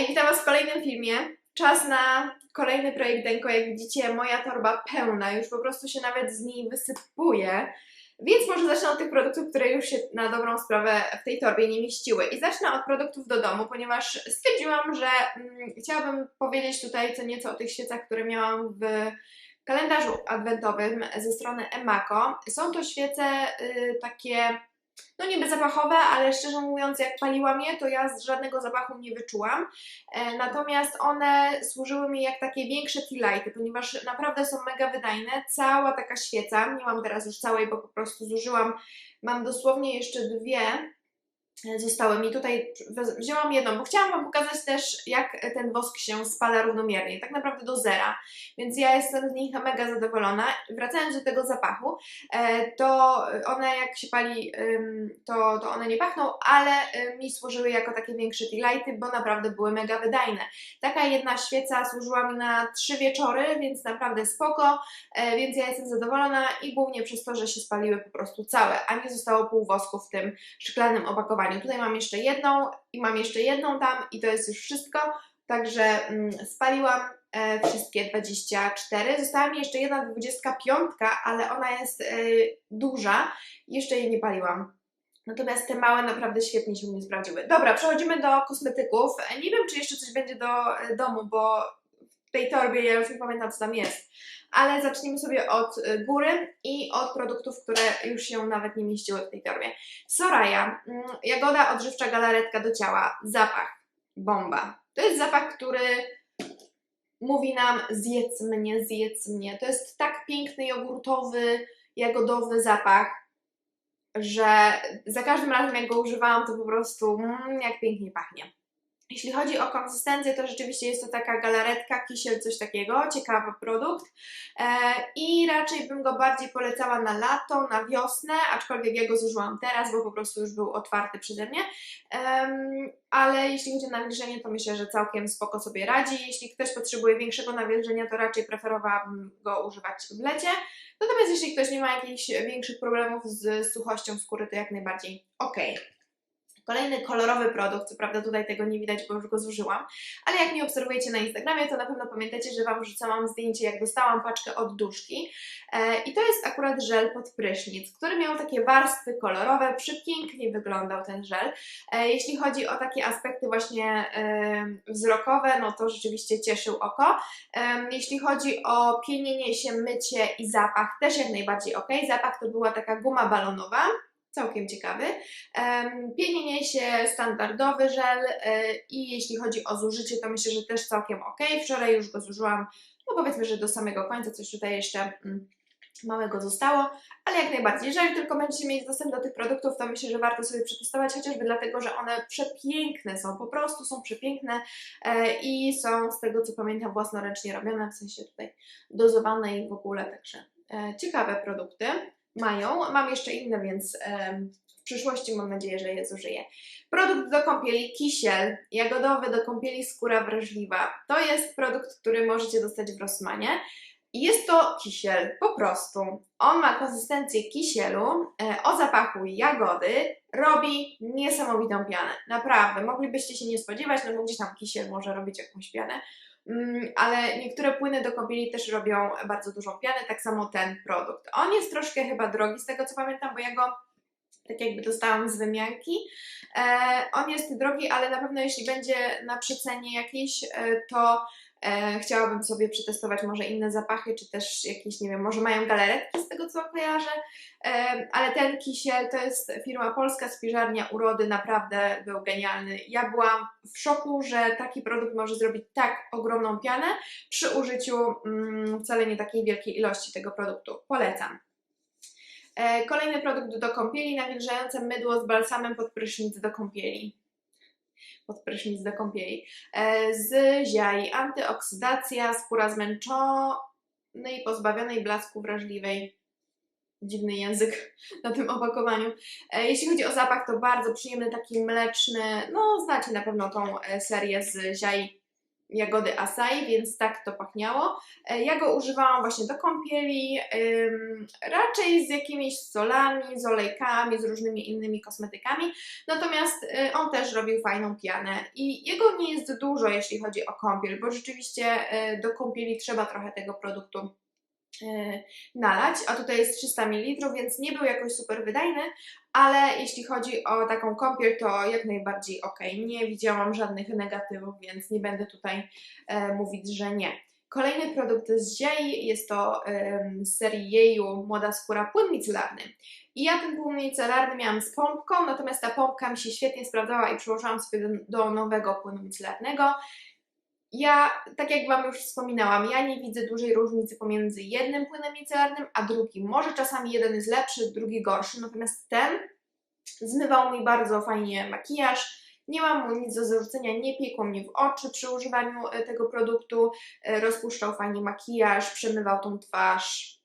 Hej, witam Was w kolejnym filmie. Czas na kolejny projekt Denko. Jak widzicie, moja torba pełna, już po prostu się nawet z niej wysypuje. Więc może zacznę od tych produktów, które już się na dobrą sprawę w tej torbie nie mieściły. I zacznę od produktów do domu, ponieważ stwierdziłam, że mm, chciałabym powiedzieć tutaj co nieco o tych świecach, które miałam w kalendarzu adwentowym ze strony Emako. Są to świece y, takie no niby zapachowe, ale szczerze mówiąc, jak paliłam je, to ja z żadnego zapachu nie wyczułam. E, natomiast one służyły mi jak takie większe tea ponieważ naprawdę są mega wydajne. Cała taka świeca, nie mam teraz już całej, bo po prostu zużyłam, mam dosłownie jeszcze dwie zostały mi tutaj, wzięłam jedną, bo chciałam Wam pokazać też, jak ten wosk się spala równomiernie, tak naprawdę do zera, więc ja jestem z nich mega zadowolona. Wracając do tego zapachu, e, to one jak się pali, to, to one nie pachną, ale mi służyły jako takie większe lighty, bo naprawdę były mega wydajne. Taka jedna świeca służyła mi na trzy wieczory, więc naprawdę spoko, e, więc ja jestem zadowolona i głównie przez to, że się spaliły po prostu całe, a nie zostało pół wosku w tym szklanym opakowaniu Tutaj mam jeszcze jedną i mam jeszcze jedną tam i to jest już wszystko. Także mm, spaliłam e, wszystkie 24. Została mi jeszcze jedna 25, ale ona jest e, duża. Jeszcze jej nie paliłam. Natomiast te małe naprawdę świetnie się mnie sprawdziły. Dobra, przechodzimy do kosmetyków. Nie wiem, czy jeszcze coś będzie do e, domu, bo w tej torbie ja już nie pamiętam, co tam jest ale zacznijmy sobie od y, góry i od produktów, które już się nawet nie mieściły w tej torbie. Soraya, mm, jagoda odżywcza galaretka do ciała, zapach, bomba. To jest zapach, który mówi nam zjedz mnie, zjedz mnie. To jest tak piękny jogurtowy, jagodowy zapach, że za każdym razem jak go używałam, to po prostu mm, jak pięknie pachnie. Jeśli chodzi o konsystencję, to rzeczywiście jest to taka galaretka, kisiel, coś takiego, ciekawy produkt e, i raczej bym go bardziej polecała na lato, na wiosnę, aczkolwiek ja go zużyłam teraz, bo po prostu już był otwarty przeze mnie, ale jeśli chodzi o nawilżenie, to myślę, że całkiem spoko sobie radzi. Jeśli ktoś potrzebuje większego nawilżenia, to raczej preferowałabym go używać w lecie, natomiast jeśli ktoś nie ma jakichś większych problemów z suchością skóry, to jak najbardziej ok. Kolejny kolorowy produkt, co prawda tutaj tego nie widać, bo już go zużyłam, ale jak mnie obserwujecie na Instagramie, to na pewno pamiętacie, że Wam wrzucałam zdjęcie, jak dostałam paczkę od duszki. E, I to jest akurat żel pod prysznic, który miał takie warstwy kolorowe, przepięknie wyglądał ten żel. E, jeśli chodzi o takie aspekty właśnie e, wzrokowe, no to rzeczywiście cieszył oko. Jeśli chodzi o pienienie się, mycie i zapach, też jak najbardziej ok. Zapach to była taka guma balonowa, całkiem ciekawy. Pienienie się standardowy żel e, i jeśli chodzi o zużycie, to myślę, że też całkiem ok. Wczoraj już go zużyłam, no powiedzmy, że do samego końca, coś tutaj jeszcze mm, małego zostało, ale jak najbardziej. Jeżeli tylko będziecie mieć dostęp do tych produktów, to myślę, że warto sobie przetestować, chociażby dlatego, że one przepiękne są, po prostu są przepiękne e, i są z tego co pamiętam własnoręcznie robione, w sensie tutaj dozowane i w ogóle, także e, ciekawe produkty mają. Mam jeszcze inne, więc w przyszłości mam nadzieję, że je zużyję. Produkt do kąpieli kisiel jagodowy do kąpieli skóra wrażliwa. To jest produkt, który możecie dostać w Rossmanie. I jest to kisiel, po prostu. On ma konsystencję kisielu e, o zapachu jagody, robi niesamowitą pianę. Naprawdę, moglibyście się nie spodziewać, no bo gdzieś tam kisiel może robić jakąś pianę. Mm, ale niektóre płyny do kąpieli też robią bardzo dużą pianę, tak samo ten produkt. On jest troszkę chyba drogi z tego co pamiętam, bo ja go tak jakby dostałam z wymianki. E, on jest drogi, ale na pewno jeśli będzie na przecenie jakiejś, e, to E, chciałabym sobie przetestować może inne zapachy, czy też jakieś, nie wiem, może mają galaretki z tego co kojarzę, e, ale ten kisiel to jest firma polska, spiżarnia urody, naprawdę był genialny. Ja byłam w szoku, że taki produkt może zrobić tak ogromną pianę przy użyciu mm, wcale nie takiej wielkiej ilości tego produktu. Polecam. E, kolejny produkt do kąpieli, nawilżające mydło z balsamem pod prysznic do kąpieli pod prysznic do kąpieli. E, z ziai antyoksydacja, skóra zmęczonej, pozbawionej blasku wrażliwej. Dziwny język na tym opakowaniu. E, jeśli chodzi o zapach, to bardzo przyjemny, taki mleczny. No, znacie na pewno tą e, serię z ziai jagody acai, więc tak to pachniało. E, Ja go używałam właśnie do kąpieli, raczej z jakimiś solami, z olejkami, z różnymi innymi kosmetykami. Natomiast y, on też robił fajną pianę i jego nie jest dużo, jeśli chodzi o kąpiel, bo rzeczywiście y, do kąpieli trzeba trochę tego produktu nalać, a tutaj jest 300 ml, więc nie był jakoś super wydajny, ale jeśli chodzi o taką kąpiel, to jak najbardziej ok. Nie widziałam żadnych negatywów, więc nie będę tutaj e, mówić, że nie. Kolejny produkt z Ziei, jest to em, z serii Jeju Młoda Skóra Płyn Micelarny. I ja ten płyn micelarny miałam z pompką, natomiast ta pompka mi się świetnie sprawdzała i przyłożyłam sobie do, do nowego płynu micelarnego. Ja, tak jak Wam już wspominałam, ja nie widzę dużej różnicy pomiędzy jednym płynem micelarnym a drugim. Może czasami jeden jest lepszy, drugi gorszy, natomiast ten zmywał mi bardzo fajnie makijaż. Nie mam mu nic do zarzucenia, nie piekło mnie w oczy przy używaniu e, tego produktu, e, rozpuszczał fajnie makijaż, przemywał tą twarz.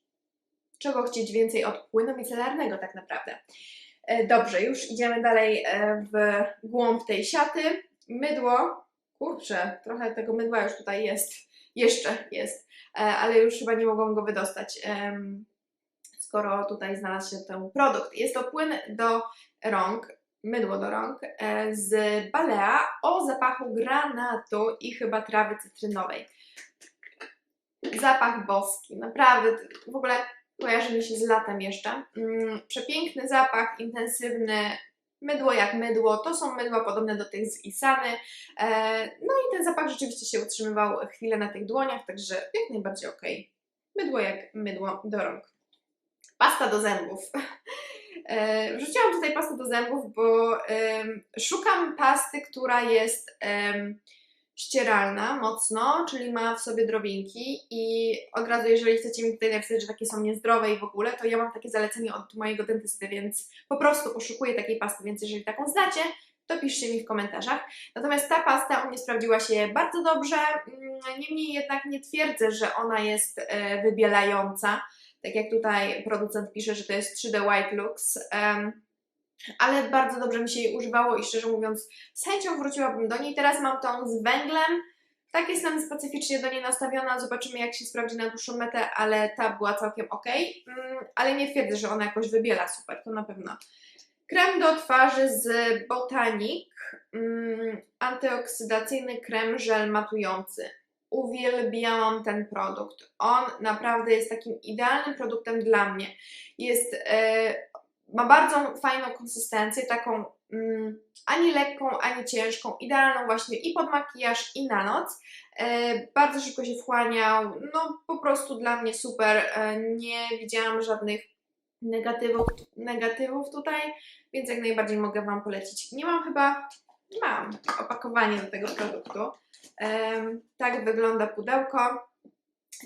Czego chcieć więcej od płynu micelarnego tak naprawdę. E, Dobrze, już idziemy dalej w głąb tej siaty. Mydło, kurczę, trochę tego mydła już tutaj jest, jeszcze jest, e, ale już chyba nie mogłam go wydostać, skoro tutaj znalazł się ten produkt. Jest to płyn do rąk, mydło do rąk e, z Balea o zapachu granatu i chyba trawy cytrynowej. Zapach boski, naprawdę, w ogóle kojarzy mi się z latem jeszcze. Mm, przepiękny zapach, intensywny, mydło jak mydło, to są mydła podobne do tych z Isany. E, no i ten zapach rzeczywiście się utrzymywał chwilę na tych dłoniach, także jak najbardziej ok. Mydło jak mydło do rąk. Pasta do zębów. E, Wrzuciłam tutaj pastę do zębów, bo szukam pasty, która jest ścieralna mocno, czyli ma w sobie drobinki i od razu, jeżeli chcecie mi tutaj napisać, że takie są niezdrowe i w ogóle, to ja mam takie zalecenie od mojego dentysty, więc po prostu poszukuję takiej pasty, więc jeżeli taką znacie, to piszcie mi w komentarzach. Natomiast ta pasta u mnie sprawdziła się bardzo dobrze, mm, niemniej jednak nie twierdzę, że ona jest e, wybielająca, tak jak tutaj producent pisze, że to jest 3D White em, ale bardzo dobrze mi się jej używało i szczerze mówiąc z chęcią wróciłabym do niej. Teraz mam tą z węglem, tak jestem specyficznie do niej nastawiona, zobaczymy jak się sprawdzi na dłuższą metę, ale ta była całkiem ok, mm, ale nie twierdzę, że ona jakoś wybiela super, to na pewno. Krem do twarzy z Botanic, mm, antyoksydacyjny krem żel matujący. Uwielbiałam ten produkt. On naprawdę jest takim idealnym produktem dla mnie. Jest, e, ma bardzo fajną konsystencję, taką mm, ani lekką, ani ciężką, idealną właśnie i pod makijaż, i na noc. E, bardzo szybko się wchłaniał, no po prostu dla mnie super. E, nie widziałam żadnych negatywów, negatywów tutaj, więc jak najbardziej mogę Wam polecić. Nie mam chyba, mam opakowanie do tego produktu. Em, tak wygląda pudełko,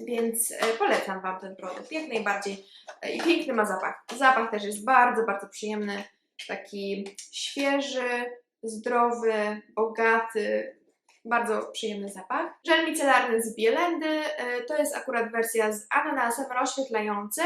więc e, polecam Wam ten produkt jak najbardziej. E, I piękny ma zapach. Zapach też jest bardzo, bardzo przyjemny, taki świeży, zdrowy, bogaty, bardzo przyjemny zapach. Żel micelarny z Bielendy, e, to jest akurat wersja z ananasem rozświetlający.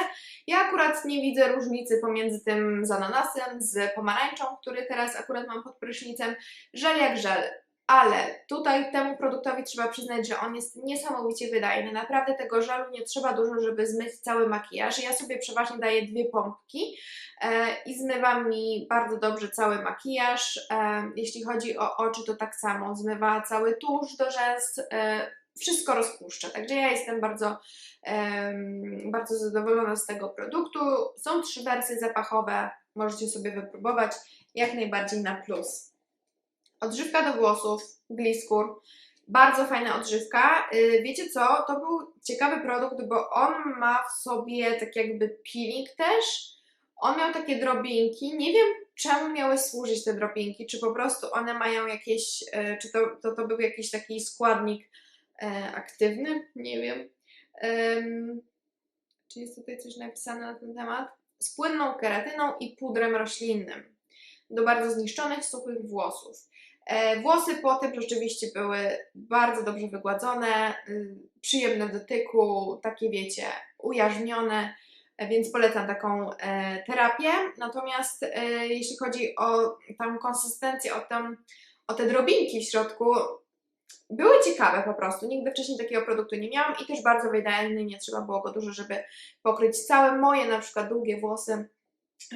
Ja akurat nie widzę różnicy pomiędzy tym z ananasem, z pomarańczą, który teraz akurat mam pod prysznicem. Żel jak żel, ale tutaj temu produktowi trzeba przyznać, że on jest niesamowicie wydajny. Naprawdę tego żelu nie trzeba dużo, żeby zmyć cały makijaż. Ja sobie przeważnie daję dwie pompki e, i zmywa mi bardzo dobrze cały makijaż. E, jeśli chodzi o oczy, to tak samo. Zmywa cały tusz do rzęs, e, wszystko rozpuszcza. Także ja jestem bardzo, bardzo zadowolona z tego produktu. Są trzy wersje zapachowe, możecie sobie wypróbować. Jak najbardziej na plus. Odżywka do włosów, Gliskur. Bardzo fajna odżywka. Yy, Wiecie co? To był ciekawy produkt, bo on ma w sobie tak jakby peeling też. On miał takie drobinki. Nie wiem, czemu miały służyć te drobinki. Czy po prostu one mają jakieś, yy, czy to, to, to był jakiś taki składnik yy, aktywny? Nie wiem. Czy jest tutaj coś napisane na ten temat? Z płynną keratyną i pudrem roślinnym do bardzo zniszczonych, suchych włosów. E, Włosy po tym rzeczywiście były bardzo dobrze wygładzone, y, przyjemne dotyku, takie wiecie, ujarzmione, więc polecam taką e, terapię. Natomiast e, jeśli chodzi o tam konsystencję, o, o te drobinki w środku, były ciekawe po prostu. Nigdy wcześniej takiego produktu nie miałam i też bardzo wydajny, nie trzeba było go dużo, żeby pokryć całe moje na przykład długie włosy,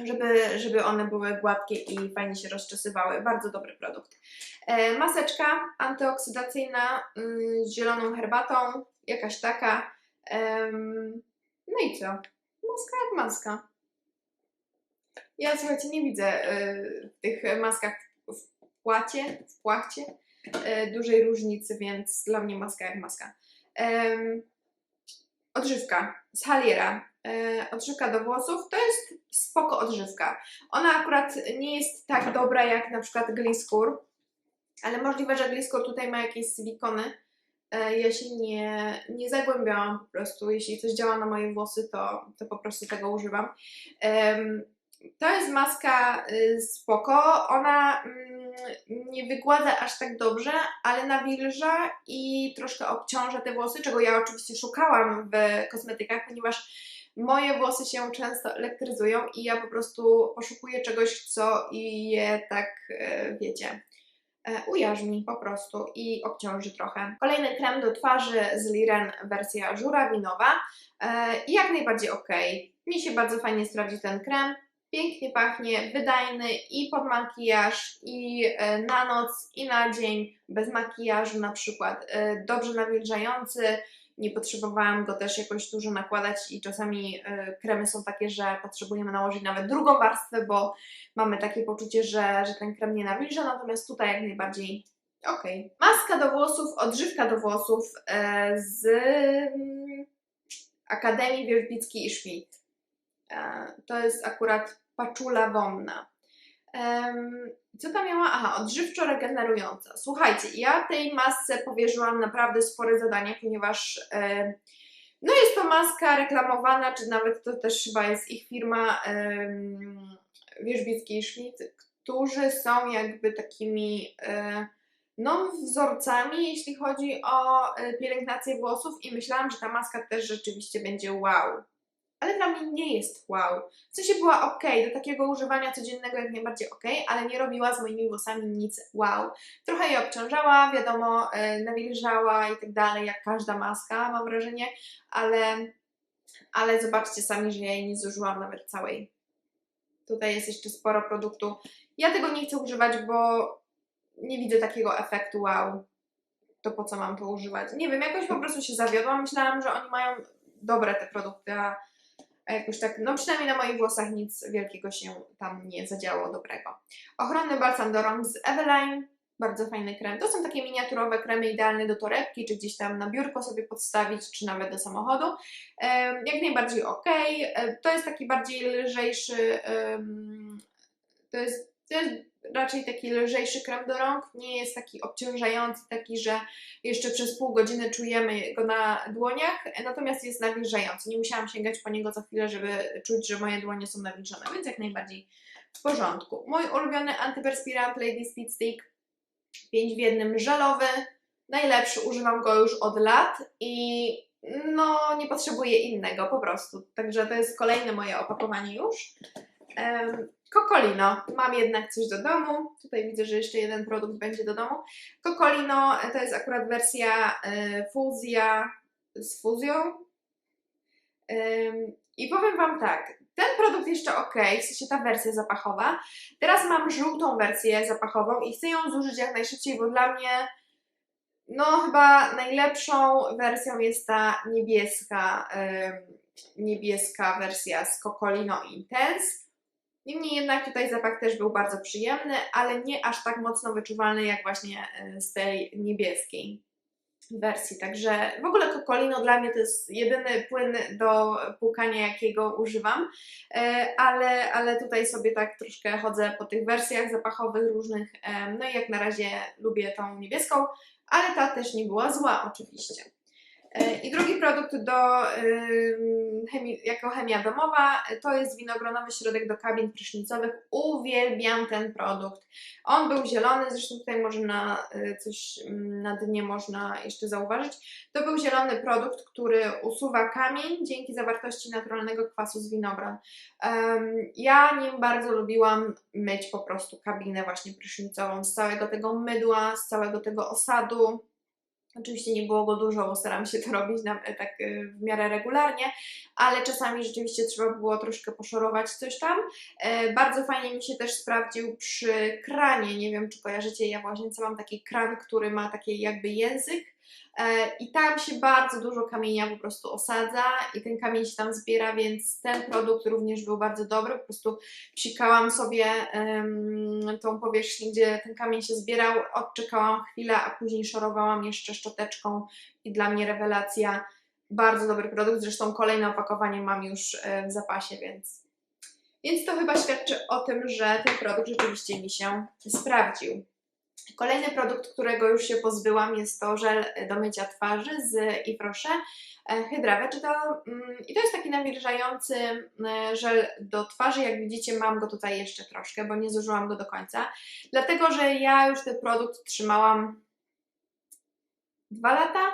żeby, żeby one były gładkie i fajnie się rozczesywały. Bardzo dobry produkt. E, maseczka antyoksydacyjna y, z zieloną herbatą, jakaś taka. No i co? Maska jak maska. Ja słuchajcie, nie widzę y, w tych maskach w płacie, w płachcie y, dużej różnicy, więc dla mnie maska jak maska. Odżywka z Haliera. E, odżywka do włosów to jest spoko odżywka. Ona akurat nie jest tak dobra jak na przykład Gliskur, ale możliwe, że Gliskur tutaj ma jakieś silikony. E, Ja się nie, nie zagłębiałam po prostu. Jeśli coś działa na moje włosy, to, to po prostu tego używam. To jest maska y, spoko. Ona mm, nie wygładza aż tak dobrze, ale nawilża i troszkę obciąża te włosy, czego ja oczywiście szukałam w kosmetykach, ponieważ moje włosy się często elektryzują i ja po prostu poszukuję czegoś, co je tak, e, wiecie, e, ujarzmi po prostu i obciąży trochę. Kolejny krem do twarzy z Liren, wersja żurawinowa e, i jak najbardziej ok. Mi się bardzo fajnie sprawdzi ten krem. Pięknie pachnie, wydajny i pod makijaż, i e, na noc, i na dzień, bez makijażu na przykład. E, Dobrze nawilżający, nie potrzebowałam go też jakoś dużo nakładać i czasami e, kremy są takie, że potrzebujemy nałożyć nawet drugą warstwę, bo mamy takie poczucie, że, że ten krem nie nawilża, natomiast tutaj jak najbardziej ok. Maska do włosów, odżywka do włosów z mm, Akademii Wierzbickiej i Schmidt. E, To jest akurat paczula wonna. Co tam miała? Aha, odżywczo regenerująca. Słuchajcie, ja tej masce powierzyłam naprawdę spore zadanie, ponieważ e, no jest to maska reklamowana, czy nawet to też chyba jest ich firma em, Wierzbicki i Schmidt, którzy są jakby takimi e, no, wzorcami, jeśli chodzi o pielęgnację włosów i myślałam, że ta maska też rzeczywiście będzie wow. Ale dla mnie nie jest wow. W sensie była ok, do takiego używania codziennego jak najbardziej ok, ale nie robiła z moimi włosami nic wow. Trochę je obciążała, wiadomo, e, nawilżała i tak dalej, jak każda maska, mam wrażenie, ale, ale zobaczcie sami, że ja jej nie zużyłam nawet całej. Tutaj jest jeszcze sporo produktu. Ja tego nie chcę używać, bo nie widzę takiego efektu wow. To po co mam to używać? Nie wiem, jakoś po prostu się zawiodłam. Myślałam, że oni mają dobre te produkty, a a jakoś tak, no przynajmniej na moich włosach nic wielkiego się tam nie zadziało dobrego. Ochronny balsam do rąk z Eveline, bardzo fajny krem. To są takie miniaturowe kremy idealne do torebki, czy gdzieś tam na biurko sobie podstawić, czy nawet do samochodu. Jak najbardziej ok. E, To jest taki bardziej lżejszy, to jest, to jest raczej taki lżejszy krem do rąk, nie jest taki obciążający, taki, że jeszcze przez pół godziny czujemy go na dłoniach, natomiast jest nawilżający. Nie musiałam sięgać po niego co chwilę, żeby czuć, że moje dłonie są nawilżone, więc jak najbardziej w porządku. Mój ulubiony antyperspirant Lady Speed Stick 5 w jednym żelowy, najlepszy, używam go już od lat i no nie potrzebuję innego po prostu, także to jest kolejne moje opakowanie już. Kokolino. Mam jednak coś do domu. Tutaj widzę, że jeszcze jeden produkt będzie do domu. Kokolino to jest akurat wersja e, fuzja z fuzją. I powiem Wam tak, ten produkt jeszcze ok, w sensie ta wersja zapachowa. Teraz mam żółtą wersję zapachową i chcę ją zużyć jak najszybciej, bo dla mnie no chyba najlepszą wersją jest ta niebieska, niebieska wersja z Kokolino Intense. Niemniej jednak tutaj zapach też był bardzo przyjemny, ale nie aż tak mocno wyczuwalny jak właśnie e, z tej niebieskiej wersji. Także w ogóle Kokolino dla mnie to jest jedyny płyn do płukania, jakiego używam, E, ale, ale tutaj sobie tak troszkę chodzę po tych wersjach zapachowych różnych. e, No i jak na razie lubię tą niebieską, ale ta też nie była zła oczywiście. E, I drugi produkt do, chemii, jako chemia domowa e, to jest winogronowy środek do kabin prysznicowych. Uwielbiam ten produkt. On był zielony, zresztą tutaj może na y, coś mm, na dnie można jeszcze zauważyć. To był zielony produkt, który usuwa kamień dzięki zawartości naturalnego kwasu z winogron. Ja nim bardzo lubiłam myć po prostu kabinę właśnie prysznicową z całego tego mydła, z całego tego osadu Oczywiście nie było go dużo, bo staram się to robić na, tak e, w miarę regularnie, ale czasami rzeczywiście trzeba było troszkę poszorować coś tam. E, bardzo fajnie mi się też sprawdził przy kranie. Nie wiem, czy kojarzycie, ja w łazience mam taki kran, który ma taki jakby język i tam się bardzo dużo kamienia po prostu osadza i ten kamień się tam zbiera, więc ten produkt również był bardzo dobry. Po prostu psikałam sobie em, tą powierzchnię, gdzie ten kamień się zbierał, odczekałam chwilę, a później szorowałam jeszcze szczoteczką i dla mnie rewelacja. Bardzo dobry produkt, zresztą kolejne opakowanie mam już e, w zapasie, więc, więc to chyba świadczy o tym, że ten produkt rzeczywiście mi się sprawdził. Kolejny produkt, którego już się pozbyłam, jest to żel do mycia twarzy z Yves Rocher Hydra Vegetal mm, i to jest taki nawilżający e, żel do twarzy. Jak widzicie, mam go tutaj jeszcze troszkę, bo nie zużyłam go do końca, dlatego że ja już ten produkt trzymałam dwa lata,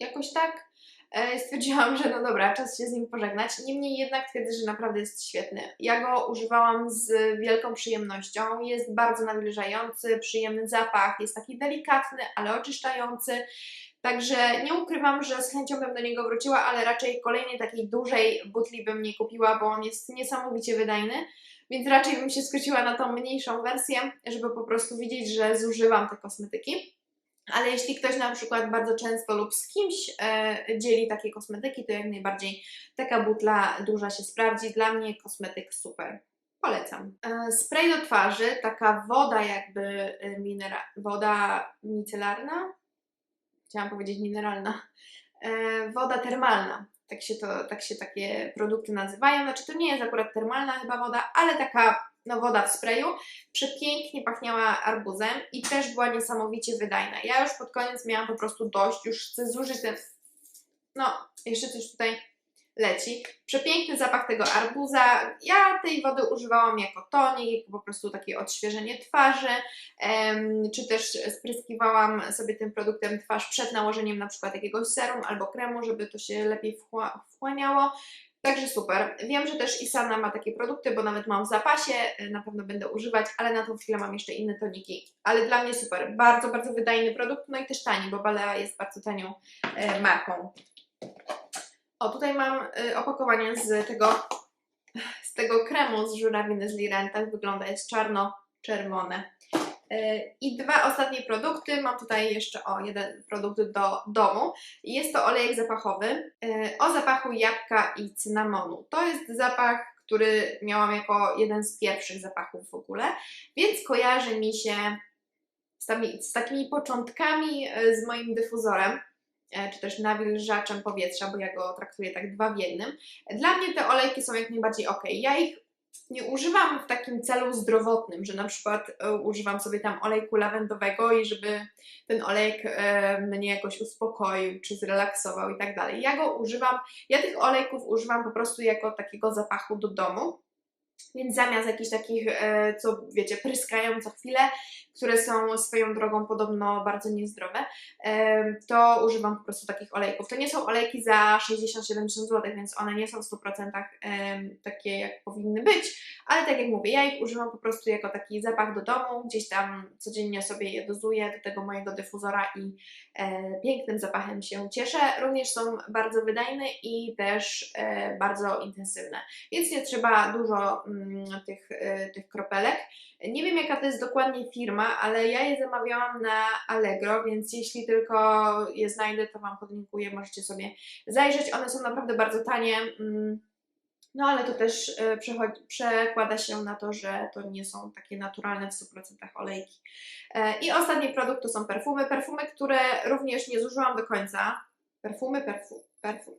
jakoś tak. E, Stwierdziłam, że no dobra, czas się z nim pożegnać. Niemniej jednak twierdzę, że naprawdę jest świetny. Ja go używałam z wielką przyjemnością. Jest bardzo nawilżający, przyjemny zapach, jest taki delikatny, ale oczyszczający. Także nie ukrywam, że z chęcią bym do niego wróciła, ale raczej kolejnej takiej dużej butli bym nie kupiła, bo on jest niesamowicie wydajny. Więc raczej bym się skróciła na tą mniejszą wersję, żeby po prostu widzieć, że zużywam te kosmetyki. Ale jeśli ktoś na przykład bardzo często lub z kimś e, dzieli takie kosmetyki, to jak najbardziej taka butla duża się sprawdzi. Dla mnie kosmetyk super. Polecam. E, spray do twarzy, taka woda jakby e, minera woda micelarna, chciałam powiedzieć mineralna, e, woda termalna. Tak się, to, tak się takie produkty nazywają. Znaczy to nie jest akurat termalna chyba woda, ale taka no, woda w sprayu. Przepięknie pachniała arbuzem i też była niesamowicie wydajna. Ja już pod koniec miałam po prostu dość, już chcę zużyć ten... No, jeszcze coś tutaj leci. Przepiękny zapach tego arbuza. Ja tej wody używałam jako tonik, jako po prostu takie odświeżenie twarzy, em, czy też spryskiwałam sobie tym produktem twarz przed nałożeniem na przykład jakiegoś serum albo kremu, żeby to się lepiej wchła wchłaniało. Także super. Wiem, że też Isana ma takie produkty, bo nawet mam w zapasie, na pewno będę używać, ale na tą chwilę mam jeszcze inne toniki. Ale dla mnie super. Bardzo, bardzo wydajny produkt, no i też tani, bo Balea jest bardzo tanią e, marką. O, tutaj mam y, opakowanie z tego, z tego kremu z żurawiny z Lirenta. Wygląda, jest czarno-czerwone. Y, I dwa ostatnie produkty. Mam tutaj jeszcze o jeden produkt do domu. Jest to olejek zapachowy y, o zapachu jabłka i cynamonu. To jest zapach, który miałam jako jeden z pierwszych zapachów w ogóle, więc kojarzy mi się z, z takimi początkami z moim dyfuzorem. E, czy też nawilżaczem powietrza, bo ja go traktuję tak dwa w jednym. Dla mnie te olejki są jak najbardziej ok. Ja ich nie używam w takim celu zdrowotnym, że na przykład e, używam sobie tam olejku lawendowego i żeby ten olejek e, mnie jakoś uspokoił czy zrelaksował i tak dalej. Ja go używam, ja tych olejków używam po prostu jako takiego zapachu do domu. Więc zamiast jakichś takich, e, co wiecie, pryskają co chwilę, które są swoją drogą podobno bardzo niezdrowe, e, to używam po prostu takich olejków. To nie są olejki za 60-70 zł, więc one nie są w 100% e, takie, jak powinny być, ale tak jak mówię, ja ich używam po prostu jako taki zapach do domu, gdzieś tam codziennie sobie je dozuję do tego mojego dyfuzora i pięknym zapachem się cieszę. Również są bardzo wydajne i też bardzo intensywne, więc nie trzeba dużo mm, tych, tych kropelek. Nie wiem jaka to jest dokładnie firma, ale ja je zamawiałam na Allegro, więc jeśli tylko je znajdę, to Wam podlinkuję, możecie sobie zajrzeć. One są naprawdę bardzo tanie. Mm, no ale to też przekłada się na to, że to nie są takie naturalne w 100% olejki. E, I ostatni produkt to są perfumy. Perfumy, które również nie zużyłam do końca. Perfumy, perfum, perfum.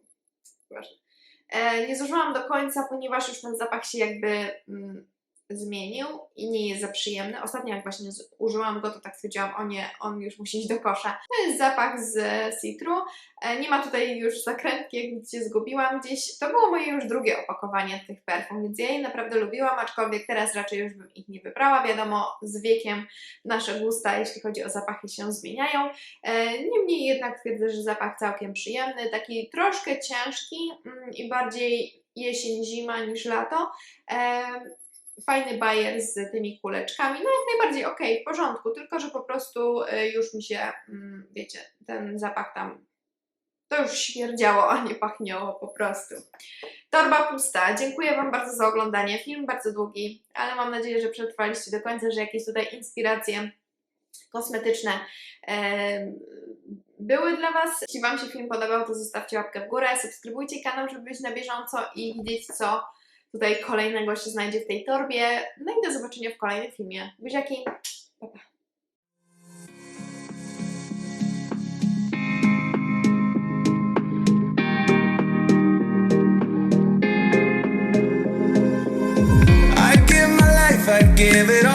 E, nie zużyłam do końca, ponieważ już ten zapach się jakby mm, zmienił i nie jest za przyjemny. Ostatnio jak właśnie użyłam go, to tak stwierdziłam, o nie, on już musi iść do kosza. To jest zapach z Citru. E, nie ma tutaj już zakrętki, jak widzicie, zgubiłam gdzieś. To było moje już drugie opakowanie tych perfum, więc ja je naprawdę lubiłam, aczkolwiek teraz raczej już bym ich nie wybrała. Wiadomo, z wiekiem nasze gusta, jeśli chodzi o zapachy, się zmieniają. E, niemniej jednak twierdzę, że zapach całkiem przyjemny, taki troszkę ciężki mm, i bardziej jesień, zima niż lato. E, fajny bajer z tymi kuleczkami, no jak najbardziej okej, w porządku, tylko że po prostu y, już mi się, mm, wiecie, ten zapach tam, to już śmierdziało, a nie pachniało po prostu. Torba pusta. Dziękuję Wam bardzo za oglądanie. Film bardzo długi, ale mam nadzieję, że przetrwaliście do końca, że jakieś tutaj inspiracje kosmetyczne em, były dla Was. Jeśli Wam się film podobał, to zostawcie łapkę w górę, subskrybujcie kanał, żeby być na bieżąco i widzieć, co tutaj kolejnego się znajdzie w tej torbie. No i do zobaczenia w kolejnym filmie. Buziaki, pa pa. Give it